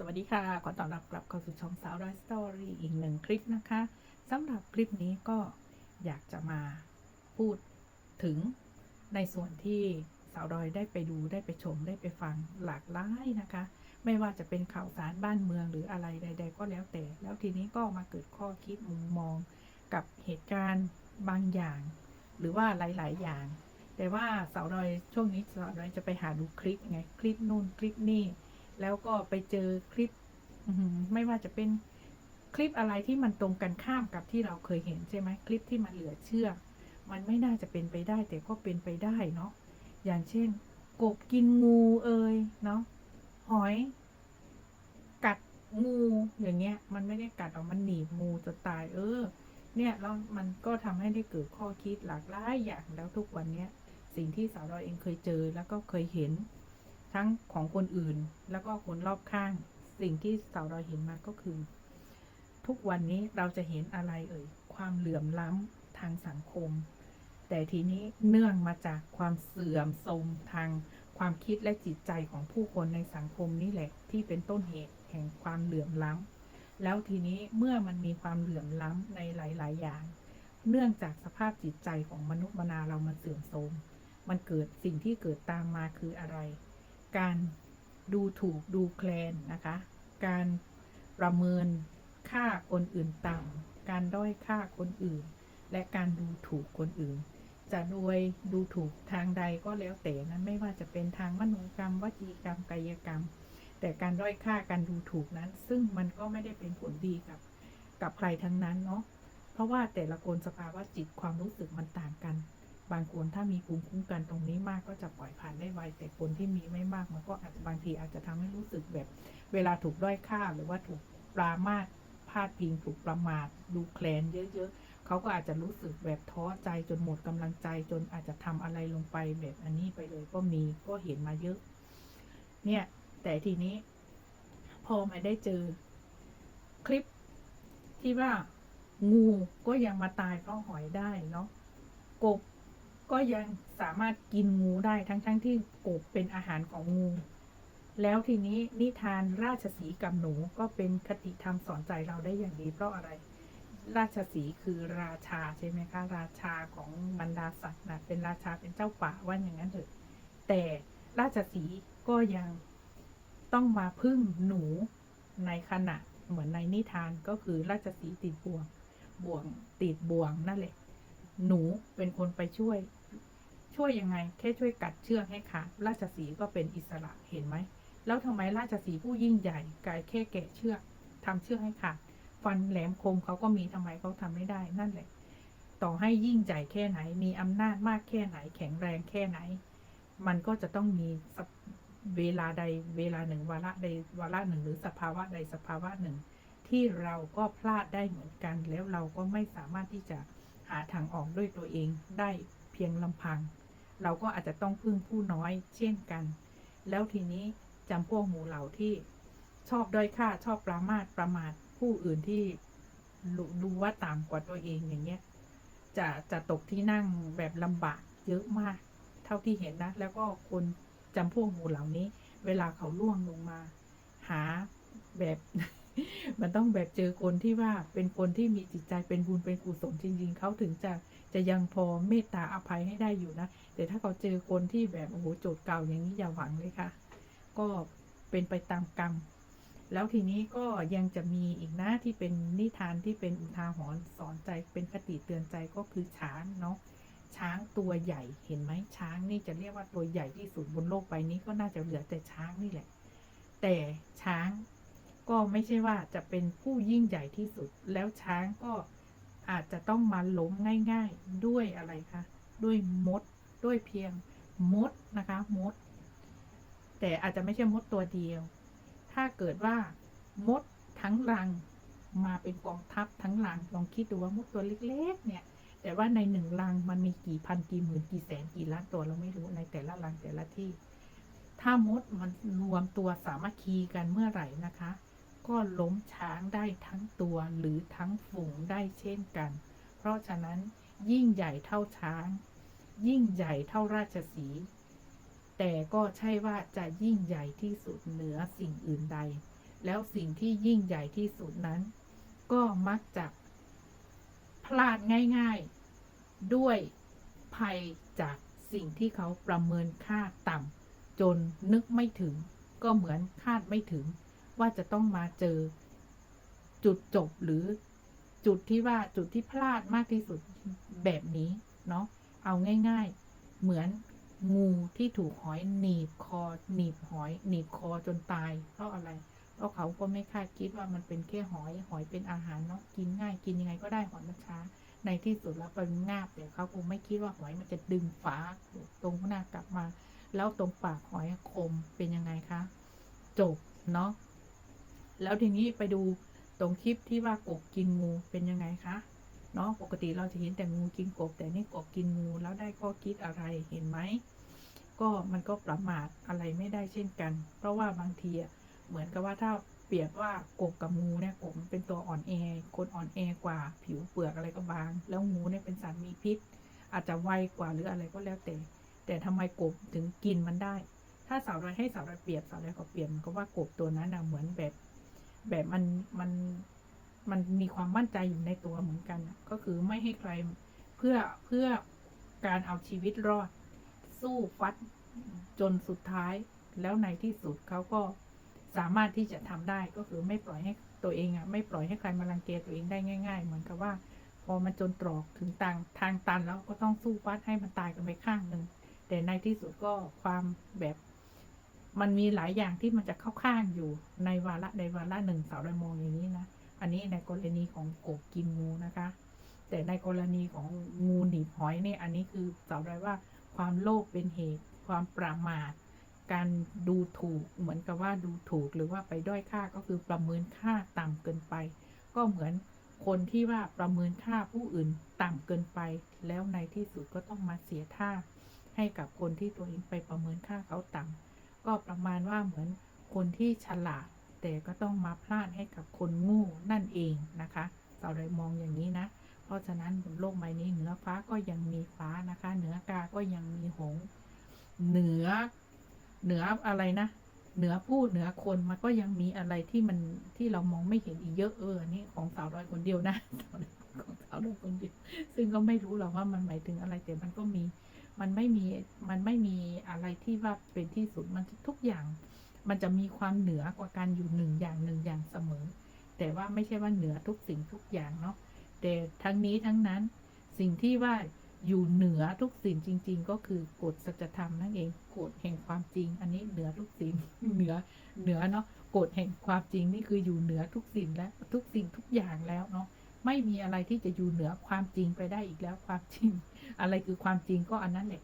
สวัสดีค่ะ ขอต้อนรับกลับเข้าสู่ช่องสาวร้อยสตอรี่อีกหนึ่งคลิปนะคะสำหรับคลิปนี้ก็อยากจะมาพูดถึงในส่วนที่สาวดอยได้ไปดูได้ไปชมได้ไปฟังหลากหลายนะคะ ไม่ว่าจะเป็นข่าวสารบ้านเมืองหรืออะไรใด ๆ ก็แล้วแต่ แล้วทีนี้ก็มาเกิดข้อคิดมุมมองกับเหตุการณ์บางอย่าง หรือว่าหลาย ๆ อย่าง แต่ว่าสาวดอยช่วงนี้สาวดอยจะไปหาดูคลิปไงคลิปนู่นคลิปนี่ แล้วก็ไปเจอคลิปไม่ว่าจะเป็นคลิปอะไรที่มันตรงกันข้ามกับที่เราเคยเห็นใช่ไหมคลิปที่มันเหลือเชื่อ มันไม่น่าจะเป็นไปได้ แต่ก็เป็นไปได้เนาะอย่างเช่น กบกินงูเอ่ยเนาะหอย กัดงูอย่างเงี้ย มันไม่ได้กัดออกมันหนีบงูจะตาย เออ เนี่ยแล้วมันก็ทำให้ได้เกิดข้อคิดหลากหลายอย่างแล้วทุกวันเนี้ยสิ่งที่สาวเราเองเคยเจอแล้วก็เคยเห็น ทั้งของคนอื่น แล้วก็คนรอบข้าง สิ่งที่สาวเราเห็นมาก็คือ ทุกวันนี้เราจะเห็นอะไรเอ่ย ความเหลื่อมล้ำทางสังคม แต่ทีนี้เนื่องมาจากความเสื่อมโทรมทางความคิดและจิตใจของผู้คนในสังคมนี่แหละ ที่เป็นต้นเหตุแห่งความเหลื่อมล้ำแล้วทีนี้เมื่อมันมีความเหลื่อมล้ำในหลาย ๆ อย่าง เนื่องจากสภาพจิตใจของมนุษย์มนาเรามันเสื่อมโทรมมันเกิดสิ่งที่เกิดตามมาคืออะไร การดูถูกดูแคลนนะคะ การประเมินค่าคนอื่นต่ำ การด้อยค่าคนอื่น และการดูถูกคนอื่น จะโดยดูถูกทางใดก็แล้วแต่นั้นไม่ว่าจะเป็นทางมโนกรรมวจีกรรมกายกรรม แต่การด้อยค่าการดูถูกนั้น ซึ่งมันก็ไม่ได้เป็นผลดีกับกับใครทั้งนั้นเนาะ เพราะว่าแต่ละคนสภาวะจิตความรู้สึกมันต่างกัน บางคนถ้ามีภูมิคุ้มกันตรงนี้มากก็จะปล่อยผ่านได้ไวแต่คนที่มีไม่มากมันก็อาจจะบางทีอาจจะทำให้รู้สึกแบบ เวลาถูกด้อยค่าหรือว่าถูกปรามาสพาดพิงถูกประมาทดูแคลนเยอะๆเขาก็อาจจะรู้สึกแบบท้อใจจนหมดกำลังใจ จนอาจจะทำอะไรลงไปแบบอันนี้ไปเลยก็มีก็เห็นมาเยอะ เนี่ย แต่ทีนี้ พอมาได้เจอคลิปที่ว่างูก็ยังมาตายเพราะหอยได้เนาะกบ ก็ยังสามารถกินงูได้ทั้งๆทที่กบเป็นอาหารของงู แล้วทีนี้นิทานราชสีกับหนูก็เป็นคติธรรมสอนใจเราได้อย่างดีเพราะอะไร ราชสีคือราชาใช่ไหมคะราชาของบรรดาสัตว์นะเป็นราชาเป็นเจ้าป่าว่าอย่างนั้นเถอะแต่ราชสีก็ยังต้องมาพึ่งหนูในขณะเหมือนในนิทานก็คือราชสีติดบ่วงบ่วงติดบ่วงนั่นแหละ หนูเป็นคนไปช่วย ช่วยยังไง แค่ช่วยกัดเชือกให้ขาดราชสีห์ก็เป็นอิสระเห็นไหม แล้วทำไมราชสีห์ผู้ยิ่งใหญ่กายแค่แกะเชือกทำเชือกให้ขาดฟันแหลมคมเขาก็มีทำไมเขาทำไม่ได้นั่นแหละ ต่อให้ยิ่งใหญ่แค่ไหน มีอำนาจมากแค่ไหน แข็งแรงแค่ไหน มันก็จะต้องมีเวลาใดเวลาหนึ่งวาระใดวาระหนึ่ง หรือสภาวะใดสภาวะหนึ่ง ที่เราก็พลาดได้เหมือนกัน แล้วเราก็ไม่สามารถที่จะหาทางออกด้วยตัวเองได้เพียงลำพัง เราก็อาจจะต้องพึ่งผู้น้อยเช่นกัน แล้วทีนี้จำพวกหมู่เหล่าที่ชอบด้อยค่าชอบประมาทประมาทผู้อื่นที่รู้ดูว่าต่ำกว่าตัวเองอย่างเงี้ยจะจะตกที่นั่งแบบลำบากเยอะมาก เท่าที่เห็นนะ แล้วก็คนจำพวกหมู่เหล่านี้ เวลาเขาล่วงลงมา หาแบบ มันต้องแบบเจอคนที่ว่าเป็นคนที่มีจิตใจเป็นบุญเป็นกุศลจริงๆเขาถึงจะ จะยังพอเมตตาอภัยให้ได้อยู่นะ แต่ถ้าเขาเจอคนที่แบบโอ้โหโจทย์เก่าอย่างนี้อย่าหวังเลยค่ะ ก็เป็นไปตามกรรม แล้วทีนี้ก็ยังจะมีอีกนะที่เป็นนิทานที่เป็นอุทาหรณ์สอนใจเป็นคติเตือนใจก็คือช้างเนาะช้างตัวใหญ่เห็นไหมช้างนี่จะเรียกว่าตัวใหญ่ที่สุดบนโลกใบนี้ก็น่าจะเหลือแต่ช้างนี่แหละ แต่ช้างก็ไม่ใช่ว่าจะเป็นผู้ยิ่งใหญ่ที่สุดแล้วช้างก็ อาจจะต้องมาล้มง่ายๆ ด้วยอะไรคะด้วยมด ด้วยเพียงมดนะคะมด แต่อาจจะไม่ใช่มดตัวเดียว ถ้าเกิดว่ามดทั้งรังมาเป็นกองทัพทั้งรังลองคิดดูว่ามดตัวเล็กๆ เนี่ย แต่ว่าในหนึ่งรังมันมีกี่พันกี่หมื่นกี่แสนกี่ล้านตัวเราไม่รู้ในแต่ละรังแต่ละที่ ถ้ามดมันรวมตัวสามัคคีกันเมื่อไหร่นะคะ ก็ล้มช้างได้ทั้งตัวหรือทั้งฝูงได้เช่นกัน เพราะฉะนั้นยิ่งใหญ่เท่าช้าง ยิ่งใหญ่เท่าราชสี แต่ก็ใช่ว่าจะยิ่งใหญ่ที่สุดเหนือสิ่งอื่นใด แล้วสิ่งที่ยิ่งใหญ่ที่สุดนั้น ก็มักจะพลาดง่ายๆ ด้วยภัยจากสิ่งที่เขาประเมินค่าต่ำจนนึกไม่ถึง ก็เหมือนคาดไม่ถึง ว่าจะต้องมาเจอ จุดจบหรือจุดที่ว่าจุดที่พลาดมากที่สุดแบบนี้เนาะเอาง่าย ๆ เหมือนงูที่ถูกหอยหนีบคอ หนีบหอยหนีบคอจนตาย เพราะอะไร เพราะเขาก็ไม่คาดคิดว่ามันเป็นแค่หอยหอยเป็นอาหารเนาะกินง่ายกินยังไงก็ได้หอยมันช้า ในที่สุดแล้วเป็นงาบแต่เขาคงไม่คิดว่าหอยมันจะดึงฝาตรงหน้ากลับมา แล้วตรงปากหอยคมเป็นยังไงคะ จบเนาะ แล้วทีนี้ไปดูตรงคลิปที่ว่ากบกินงูเป็นยังไงคะเนาะปกติเราจะเห็นแต่งูกินกบ แต่นี่กบกินงูแล้วได้ข้อคิดอะไรเห็นไหมก็มันก็ประมาทอะไรไม่ได้เช่นกัน เพราะว่าบางทีเหมือนกับว่าถ้าเปรียบว่ากบกับงูเนี่ยกบเป็นตัวอ่อนแอคนอ่อนแอกว่า ผิวเปลือกอะไรก็บาง แล้วงูเนี่ยเป็นสัตว์มีพิษ อาจจะไวกว่าหรืออะไรก็แล้วแต่ แต่ทำไมกบถึงกินมันได้ ถ้าสาวรอยให้สาวรอยเปรียบสาวรอยก็เปรียบก็ว่ากบตัวนั้นนะเหมือนแบบ แบบมันมันมันมีความมั่นใจอยู่ในตัวเหมือนกันก็คือไม่ให้ใครเพื่อเพื่อการเอาชีวิตรอด สู้ฟัดจนสุดท้าย แล้วในที่สุดเขาก็สามารถที่จะทำได้ก็คือไม่ปล่อยให้ตัวเองอะไม่ปล่อยให้ใครมารังแกตัวเองได้ง่าย ๆ เหมือนกับว่า พอมันจนตรอกถึงทางทางตันแล้วก็ต้องสู้ฟัดให้มันตายกันไปข้างหนึ่งแต่ในที่สุดก็ความแบบ มันมีหลายอย่างที่มันจะเข้าข้างอยู่ในวาระใดวาระหนึ่งสาวรอยมองอย่างนี้นะ อันนี้ในกรณีของกบกินงูนะคะ แต่ในกรณีของงูหนีบหอยเนี่ย อันนี้คือสาวรอยว่าความโลภเป็นเหตุ ความประมาท การดูถูกเหมือนกับว่าดูถูกหรือว่าไปด้อยค่าก็คือประเมินค่าต่ำเกินไป ก็เหมือนคนที่ว่าประเมินค่าผู้อื่นต่ำเกินไป แล้วในที่สุดก็ต้องมาเสียท่าให้กับคนที่ตัวเองไปประเมินค่าเขาต่ำ ก็ประมาณว่าเหมือนคนที่ฉลาด แต่ก็ต้องมาพลาดให้กับคนโง่นั่นเองนะคะเราเลยมองอย่างนี้นะ เพราะฉะนั้นบนโลกใบนี้เหนือฟ้าก็ยังมีฟ้านะคะ เหนือกาก็ยังมีหง เหนือ เหนืออะไรนะ เหนือผู้เหนือคนมันก็ยังมีอะไรที่มันที่เรามองไม่เห็นอีกเยอะเออนนี่ของสาวร้อยคนเดียวนะของสาวร้อยคนเดียวซึ่งก็ไม่รู้หรอกว่ามันหมายถึงอะไรแต่มันก็มี มันไม่มีมันไม่มีอะไรที่ว่าเป็นที่สุดมันทุกอย่าง มันจะมีความเหนือกว่าการอยู่หนึ่งอย่างหนึ่งอย่างเสมอ แต่ว่าไม่ใช่ว่าเหนือทุกสิ่งทุกอย่างเนาะแต่ทั้งนี้ทั้งนั้นสิ่งที่ว่าอยู่เหนือทุกสิ่งจริง ๆ ก็คือกฎสัจธรรมนั่นเองกฎแห่งความจริง อันนี้เหนือทุกสิ่งเหนือเหนือเนาะกฎแห่งความจริงนี่คืออยู่เหนือทุกสิ่งและทุกสิ่งทุกอย่างแล้วเนาะ ไม่มีอะไรที่จะอยู่เหนือความจริงไปได้อีกแล้วความจริง อะไรคือความจริงก็อันนั้นแหละ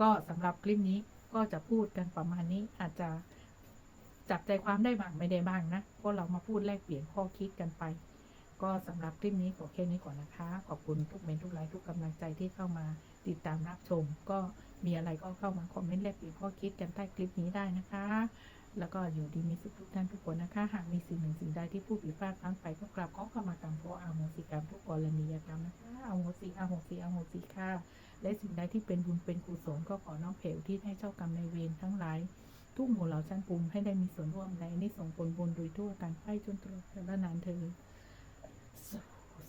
ก็สำหรับคลิปนี้ก็จะพูดกันประมาณนี้อาจจะจับใจความได้บ้างไม่ได้บ้างนะก็เรามาพูดแลกเปลี่ยนข้อคิดกันไป ก็สำหรับคลิปนี้ขอแค่นี้ก่อนนะคะ ขอบคุณทุกเมนทุกไลค์ทุกกำลังใจที่เข้ามาติดตามรับชม ก็มีอะไรก็เข้ามาคอมเมนต์แลกเปลี่ยนข้อคิดกันใต้คลิปนี้ได้นะคะ แล้วก็อยู่ดีมีสุขทุกท่านทุกคนนะคะหากมีสิ่งหนึ่งสิ่งใดที่ผู้ผิดพลาดพลั้งไปก็กราบขอขมากรรมเพราะอาโหสิกรรมทุกกรณียกรรมนะคะอาโหสิอาโหสิอาโหสิค่ะและสิ่งใดที่เป็นบุญเป็นกุศลก็ขอน้อมเพลที่ให้เจ้ากรรมในเวรทั้งหลายทุกหมู่เหล่าชั้นภูมิให้ได้มีส่วนร่วมในนิสงส์ผลบุญโดยทั่วกันไปจนตลอดกาลนานเธอญสู้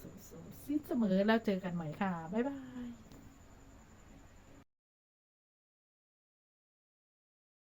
สู้สู้สิ้นเสมอแล้วเจอกันใหม่ค่ะบ๊ายบาย